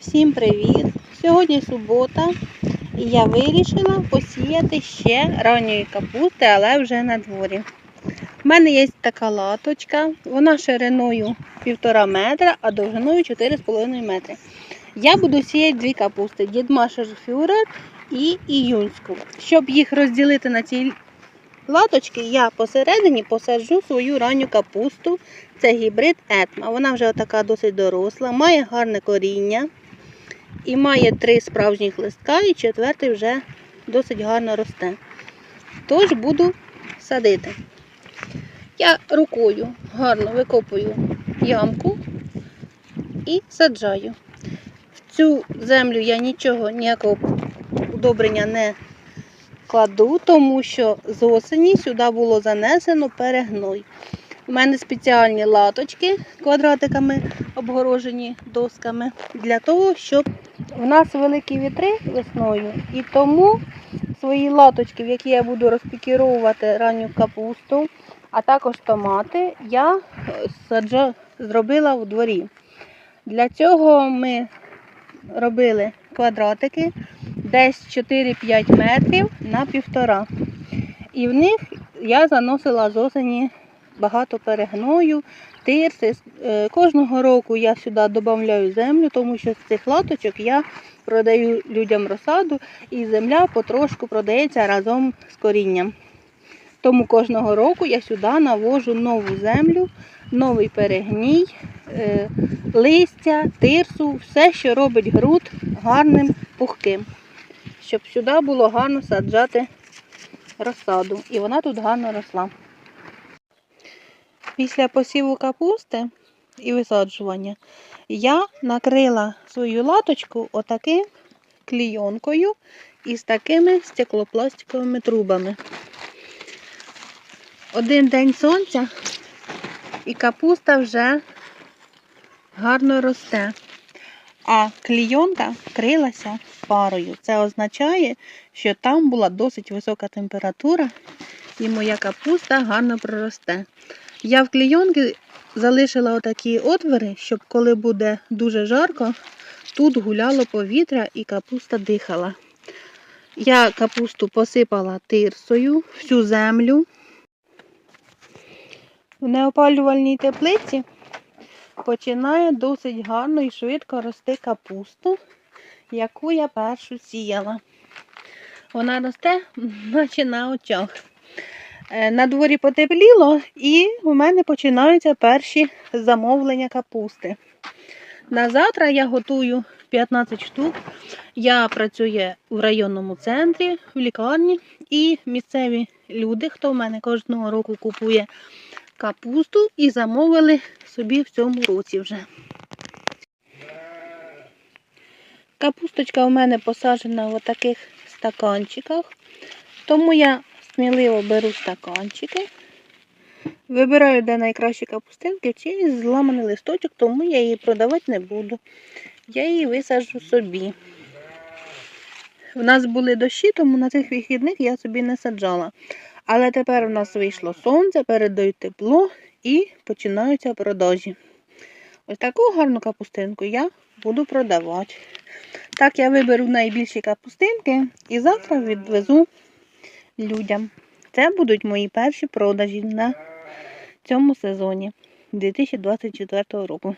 Всім привіт! Сьогодні субота і я вирішила посіяти ще ранньої капусти, але вже на дворі. У мене є така латочка, вона шириною 1,5 метра, а довжиною 4,5 метри. Я буду сіяти дві капусти: Дідмашер Фюрер і іюнську. Щоб їх розділити на ці латочки, я посередині посаджу свою ранню капусту. Це гібрид Етма. Вона вже така досить доросла, має гарне коріння. І має три справжніх листка, і четвертий вже досить гарно росте. Тож буду садити. Я рукою гарно викопую ямку і саджаю. В цю землю я нічого, ніякого удобрення не кладу, тому що з осені сюди було занесено перегной. У мене спеціальні латочки квадратиками обгорожені досками для того, щоб у нас великі вітри весною, і тому свої латочки, в які я буду розпікіровувати ранню капусту, а також томати, я е, саджа, зробила в дворі. Для цього ми робили квадратики десь 4-5 метрів на півтора. І в них я заносила з осені багато перегною, тирси. Е, Кожного року я сюди додаю землю, тому що з цих латочок я продаю людям розсаду і земля потрошку продається разом з корінням. Тому кожного року я сюди навожу нову землю, новий перегній, е, листя, тирсу, все, що робить ґрунт гарним, пухким. Щоб сюди було гарно саджати розсаду. І вона тут гарно росла. Після посіву капусти і висаджування я накрила свою латочку отаким клійонкою із такими стеклопластиковими трубами. Один день сонця і капуста вже гарно росте. А клійонка вкрилася парою. Це означає, що там була досить висока температура і моя капуста гарно проросте. Я в клійонки залишила отакі отвори, щоб коли буде дуже жарко, тут гуляло повітря і капуста дихала. Я капусту посипала тирсою, всю землю. В неопалювальній теплиці починає досить гарно і швидко рости капусту, яку я першу сіяла. Вона росте, наче на очах. Е, На дворі потепліло і у мене починаються перші замовлення капусти. На завтра я готую 15 штук. Я працюю в районному центрі, в лікарні, і місцеві люди, хто в мене кожного року купує капусту і замовили собі в цьому році вже. Капусточка у мене посаджена в таких стаканчиках, тому я сміливо беру стаканчики, вибираю, де найкращі капустинки, чи зламаний листочок, тому я її продавати не буду. Я її висаджу собі. У нас були дощі, тому на цих вихідних я собі не саджала. Але тепер у нас вийшло сонце, передають тепло і починаються продажі. Ось таку гарну капустинку я буду продавати. Так я виберу найбільші капустинки і завтра відвезу людям. Це будуть мої перші продажі на цьому сезоні 2024 року.